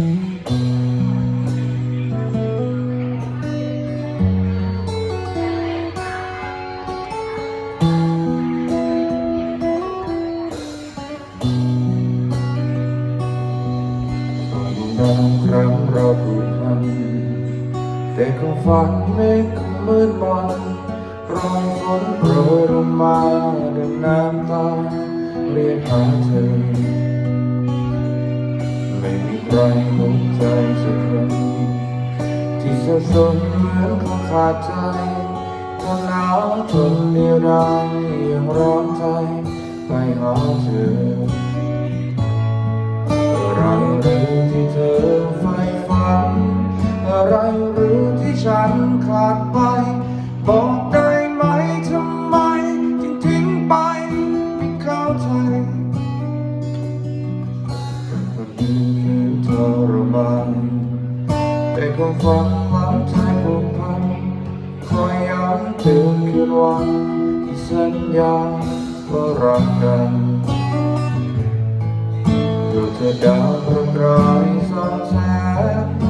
บางครั้งเราผูกพันแต่ก็ฝันไม่คงมืดมนรอยฝนโปรยลงมาดังน้ำตาเรียกหาเธอ ไม่มีใครเข้าใจสักครั้งที่สับสนเหมือนเขาขาดใจทนหนาวทนเดียวดายยังร้อนใจไปหาเธอ บานแต่ความฝันหวังใจผูกพันคอยย้ำเตือนคืนวันที่สัญญาว่ารักกันดูเธอดาวประกายสองแสง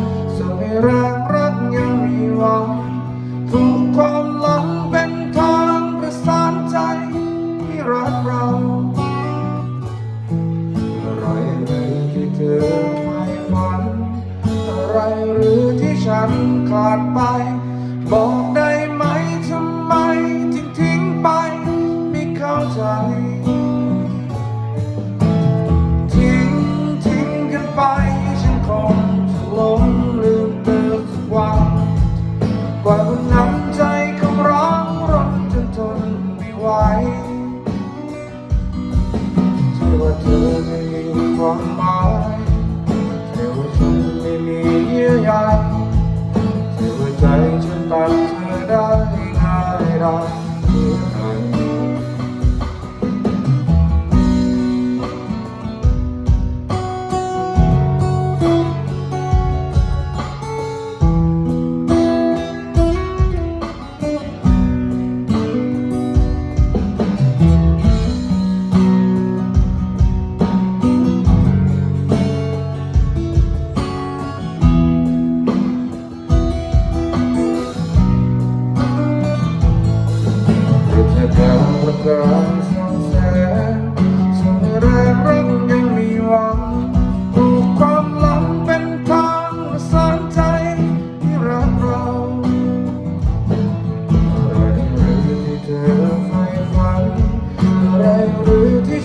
บอกได้ไหมทำไมจึงทิ้งไปไม่เข้าใจทิ้งทิ้งกันไปฉันคงจะหลงลืมเธอสักวันกว่าวันนั้นใจของเราร้อนจนทนไม่ไหวที่ว่าเธอไม่มีความหมาย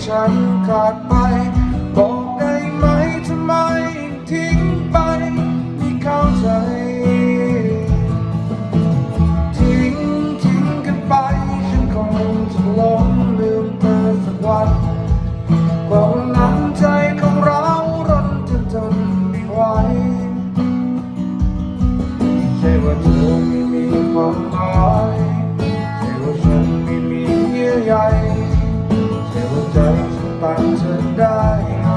ฉันขาดไป บอกได้ไหมทำไมทิ้งไปไม่เข้าใจ ทิ้งทิ้งกันไป ฉันคงจะลงลืมเธอสักวันกว่าวันนั้นใจของเราร้อนจนทนไม่ไหวใช่ว่าเธอไม่มีความหมาย bound to die.